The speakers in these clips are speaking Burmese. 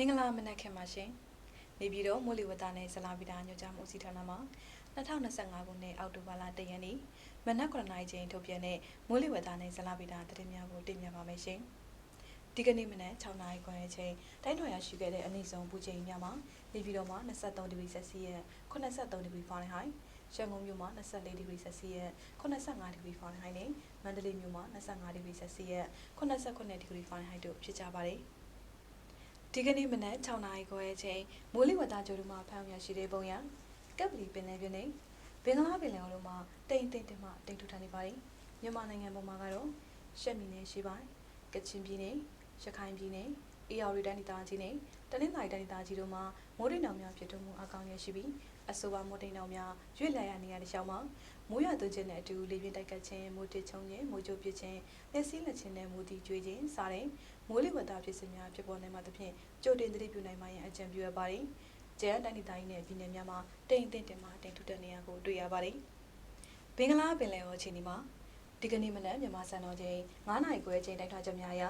မင်္ဂလာမနက်ခင်ပါရှင်နေပြည်တော်မိုးလေဝသနဲ့ဇလာဗီတာညွှန်ကြားမှုဦးစီးဌာနမှ2025ခုနှစ်အောက်တိုဘာလ1ရက်နေ့မနက်9:00နာရီချိန်ထုတ်ပြန်တဲ့မိုးလေဝသနဲ့ဇလာဗီတာသတင်းများကိုတင်ပြပါမယ်ရှင်ဒီကနေ့မနက်6:00နာရီခွဲအချိန်တိုင်းထွာရရှိခဲ့တဲ့အနည်းဆုံးပူချိန်များမှာနေပြည်တော်မှာ23ဒီဂရီဆက်စီယပ်83ဒီဂရီဖာရင်ဟိုက်ရန်ကုန်မြို့မှာ24ဒီဂရီဆက်စီယပ်85ဒီဂရီဖာရင်ဟိုက်နဲ့မန္တလေးမြို့မှာ25ဒီဂရီဆက်စီယပ်89ဒီဂရီဖာရင်ဟိုက်တို့ဖြစ်ကြပါတယ် ဒီကနေ့မနက်6နာရီခွဲအချိန်မိုးလေဝသကြိုးတို့မှဖမ်းရရှိတဲ့ပုံရကပ်ပလီပင်လယ်ပြင်နဲ့ဘင်္ဂလားပင်လယ်အော်တို့မှတိမ်တိမ်တင်မှတိမ်ထူထန်နေပါတယ်မြန်မာနိုင်ငံပေါ်မှာကတော့ရှက်မီနယ်ရှိပိုင်းကချင်ပြည်နယ်ရခိုင်ပြည်နယ် အေရဝတီတိုင်းဒေသကြီးနဲ့တနင်္သာရီတိုင်းဒေသကြီးတို့မှာမိုးတိမ်တောင်များဖြစ်ထွန်းမှုအကောင်ရရှိပြီးအဆိုပါမိုးတိမ်တောင်များရွေ့လည်ရနေရတဲ့ရှောင်းမှာမိုးရွာသွန်းခြင်းနဲ့အတူလေပြင်းတိုက်ကတ်ခြင်းမိုးတစ်ချုံခြင်းမိုးကြိုးပစ်ခြင်းလက်စည်းလက်ခြင်းနဲ့မိုးတီကျွေးခြင်းစတဲ့မိုးလေဝသဖြစ်စဉ်များဖြစ်ပေါ်နိုင်မှာသဖြင့်ကြိုတင်သတိပြုနိုင်မှရန်အကြံပြုရပါတယ်။ကျန်းတိုင်းဒေသကြီးနဲ့ပြည်နယ်များမှာတိမ်တင်တင်မှတိမ်ထူတဲ့နေရာကိုတွေ့ရပါတယ်။ဘင်္ဂလားပင်လယ်အော်အခြေအနေမှာဒီကနေ့မနက်မြန်မာစံတော်ချိန်9နာရီခွဲချိန်တိုက်ထွာချက်များအရ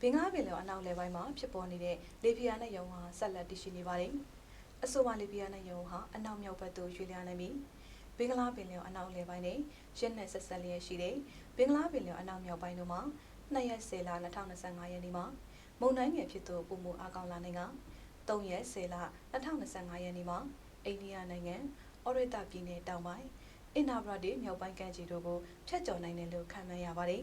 ဘင်္ဂလားပင်လယ်အနောက်လယ်ပိုင်းမှာဖြစ်ပေါ်နေတဲ့လေပြင်းနဲ့ယုံဟာဆက်လက်တည်ရှိနေပါတယ်။အဆိုပါလေပြင်းနဲ့ယုံဟာအနောက်မြောက်ဘက်သို့ရွှေ့လျားနေပြီးဘင်္ဂလားပင်လယ်အနောက်လယ်ပိုင်းနဲ့ရင်းနဲ့ဆက်ဆက်လျက်ရှိတဲ့ဘင်္ဂလားပင်လယ်အနောက်မြောက်ပိုင်းတို့မှာ2ရက်10လ2025ရက်နေ့မှာမုန်တိုင်းငယ်ဖြစ်သူပုံမှုအကောင်လာနိုင်က3ရက်10လ2025ရက်နေ့မှာအိန္ဒိယနိုင်ငံအော်ရတာပြည်နယ်တောင်ပိုင်းအင်နာဘရာဒေမြောက်ပိုင်းကမ်းခြေတို့ကိုဖျက်ကျော်နိုင်တယ်လို့ခန့်မှန်းရပါတယ်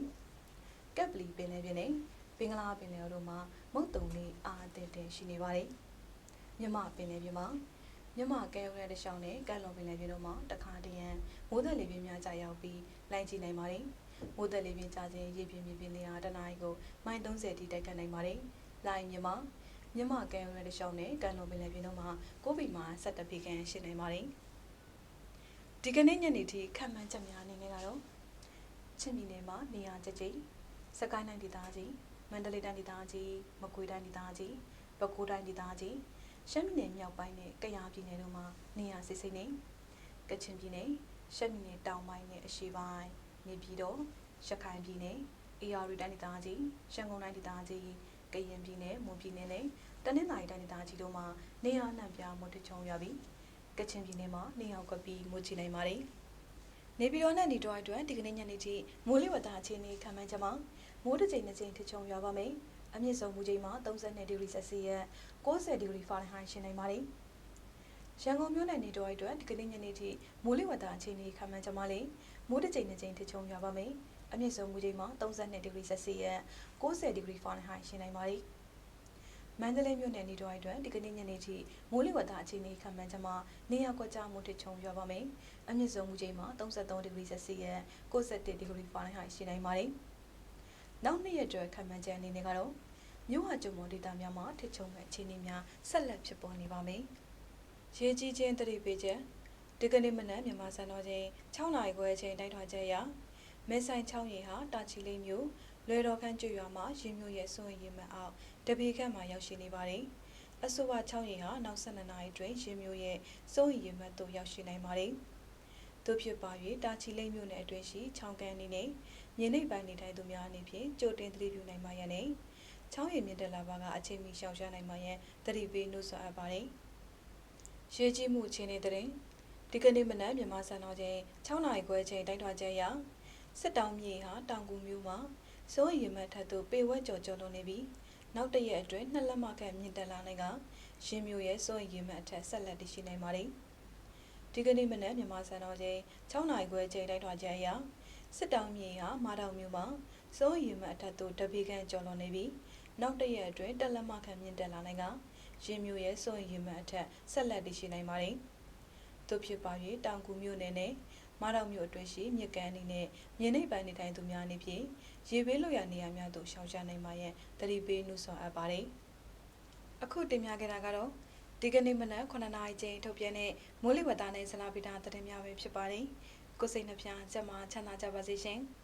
။ကပ်ပလီပင်လယ်ပြင်နဲ့ ဘင်္ဂလားပင်လယ်တို့မှာမုတ်တုံလေးအားအသင့်တင်ရှိနေပါတယ်။မြမပင်လယ်ပြင်မှာမြမကဲရဲတဲ့ရှောင်းနဲ့ကဲလွန်ပင်လယ်ပြင်တို့မှာတခါတရံမိုးသက်လေပြင်းများကြာရောက်ပြီးလိုင်းကြည့်နိုင်ပါတယ်။မိုးသက်လေပြင်းကြာခြင်းရေပြင်းမြေပြင်းနေရာတနအီကိုမိုင်30တိတိုက်ခတ်နိုင်ပါတယ်။လိုင်းမြမမြမကဲရဲတဲ့ရှောင်းနဲ့ကဲလွန်ပင်လယ်ပြင်တို့မှာကိုဗီမှာ17ပေခန့်ရှိနိုင်ပါတယ်။ဒီကနေ့ညနေထိခံမှန်းချက်များအနေနဲ့ကတော့ချင်းပြည်နယ်မှာနေရာကျကျစကိုင်းတိုင်းဒေသကြီး မန္တလေးတိုင်းဒေသကြီးမကွေးတိုင်းဒေသကြီးပဲခူးတိုင်းဒေသကြီးရှမ်းပြည်နယ်မြောက်ပိုင်းနဲ့ကယားပြည်နယ်တို့မှာနေရာစိစိနေကချင်ပြည်နယ်ရှမ်းပြည်နယ်တောင်ပိုင်းနဲ့အရှေ့ပိုင်းနေပြည်တော်ရခိုင်ပြည်နယ်အေရရီတိုင်းဒေသကြီးရှမ်းကုန်းတိုင်းဒေသကြီးကရင်ပြည်နယ်မွန်ပြည်နယ်နဲ့တနင်္သာရီတိုင်းဒေသကြီးတို့မှာနေရာနှံပြမွတ်တချုံရွာပြီးကချင်ပြည်နယ်မှာနေရာကွက်ပြီးမွတ်ချနိုင်ပါတယ် နေပြည်တော်နဲ့နေတော်အတွက်ဒီကနေ့ညနေထိမိုးလေဝသအခြေအနေခံမှန်းချက်မှာမိုးတစ်ချိန်နှစ်ချိန်ထချုံရွာပါမယ်။အမြင့်ဆုံးမူချိန်မှာ32ဒီဂရီဆက်စီယပ်90ဒီဂရီဖာရင်ဟိုက်ရှိနိုင်ပါတယ်။ရန်ကုန်မြို့နယ်နေတော်အတွက်ဒီကနေ့ညနေထိမိုးလေဝသအခြေအနေခံမှန်းချက်မှာလေမိုးတစ်ချိန်နှစ်ချိန်ထချုံရွာပါမယ်။အမြင့်ဆုံးမူချိန်မှာ32ဒီဂရီဆက်စီယပ်90ဒီဂရီဖာရင်ဟိုက်ရှိနိုင်ပါတယ်။ မန္တလေးမြို့နယ်နေတော်အတွက်ဒီကနေ့ညနေထိမိုးလေဝသအခြေအနေခံမှန်းချက်မှာနေရာကွက်ကြားမိုးထချုံရွာပါမယ်။အမြင့်ဆုံးမူချိန်မှာ33ဒီဂရီဆက်စီယပ်61ဒီဂရီဖာရင်ဟိုက်ရှိနိုင်ပါတယ်။နောက်နှစ်ရက်အတွက်ခံမှန်းချက်အနေနဲ့ကတော့မြို့ဟာကျုံမွန်ဒေတာများမှာထစ်ချုံမဲ့အခြေအနေများဆက်လက်ဖြစ်ပေါ်နေပါမယ်။ရေးကြီးချင်းတတိပေးချက်ဒီကနေ့မနက်မြန်မာစံတော်ချိန်6နာရီခွဲအချိန်တိုက်ထွာချက်အရမဲဆိုင်ချောင်းရီဟာတာချီလေးမြို့ လွယ်တော်ခန့်ကျွရွာမှာရင်းမြို့ရဲ့စွန့်ရည်မှအောက်တပီခန့်မှာရောက်ရှိနေပါတယ်။အဆိုပါချောင်းရီဟာနောက်12နာရီတွင်ရင်းမြို့ရဲ့စွန့်ရည်မှသို့ရောက်ရှိနိုင်ပါတယ်။တို့ဖြစ်ပါ၍တာချီလိမ့်မြို့နယ်အတွင်းရှိချောင်းကန်နေနဲ့မြေနိမ့်ပိုင်းနေထိုင်သူများအနေဖြင့်ကြိုတင်သတိပြုနိုင်မှရန်နဲ့ချောင်းရည်မြင့်တက်လာပါကအချိန်မီရှောင်ရှားနိုင်မှရန်သတိပေးနှုတ်ဆက်အပ်ပါတယ်။ရေးကြီးမှုအခြေအနေတဲ့ဒီကနေ့မနက်မြန်မာစံတော်ချိန်6နာရီခွဲချိန်တိုက်ထွာချက်အရစစ်တောင်းမြေဟာတောင်ကူမျိုးမှာ စိုးရိမ်မှတ်ထပ်သို့ပေဝက်ကြော်ကျော်လွန်နေပြီးနောက်တရက်အတွင်းနှစ်လက်မခန့်မြင့်တက်လာနိုင်ကရင်းမျိုးရဲ့စိုးရိမ်မှတ်အထက်ဆက်လက်တည်ရှိနိုင်ပါတယ်။ဒီကနေ့မနက်မြန်မာစံတော်ချိန်6နာရီခွဲချိန်တိုက်ထွာချက်အရစစ်တောင်းမြေဟာမာတောင်မြို့မှာစိုးရိမ်မှအထက်သို့တပီကန်ကျော်လွန်နေပြီးနောက်တရက်အတွင်းတက်လက်မခံမြင့်တက်လာနိုင်ကရင်းမျိုးရဲ့စိုးရိမ်မှအထက်ဆက်လက်တည်ရှိနိုင်ပါတယ်။သို့ဖြစ်ပါ၍တောင်ကူမြို့နယ်နဲ့ မာတောင်မြို့အတွင်းရှိမြစ်ကမ်းအနေနဲ့မြေနိမ့်ပိုင်းနေထိုင်သူများအနေဖြင့်ရေဘေးလွတ်ရာနေရာများသို့ရှောင်ရှားနိုင်မှရန်တတိပေးနှုဆောင်အပ်ပါတယ်။အခုတင်ပြခဲ့တာကတော့ဒီကနေ့မနက်9နာရီချိန်ထုတ်ပြန်တဲ့မိုးလေဝသနဲ့ဇလာပီတာသတင်းများပဲဖြစ်ပါတယ်။ကိုစိတ်နှပြချမ်းမာချမ်းသာကြပါစေရှင်။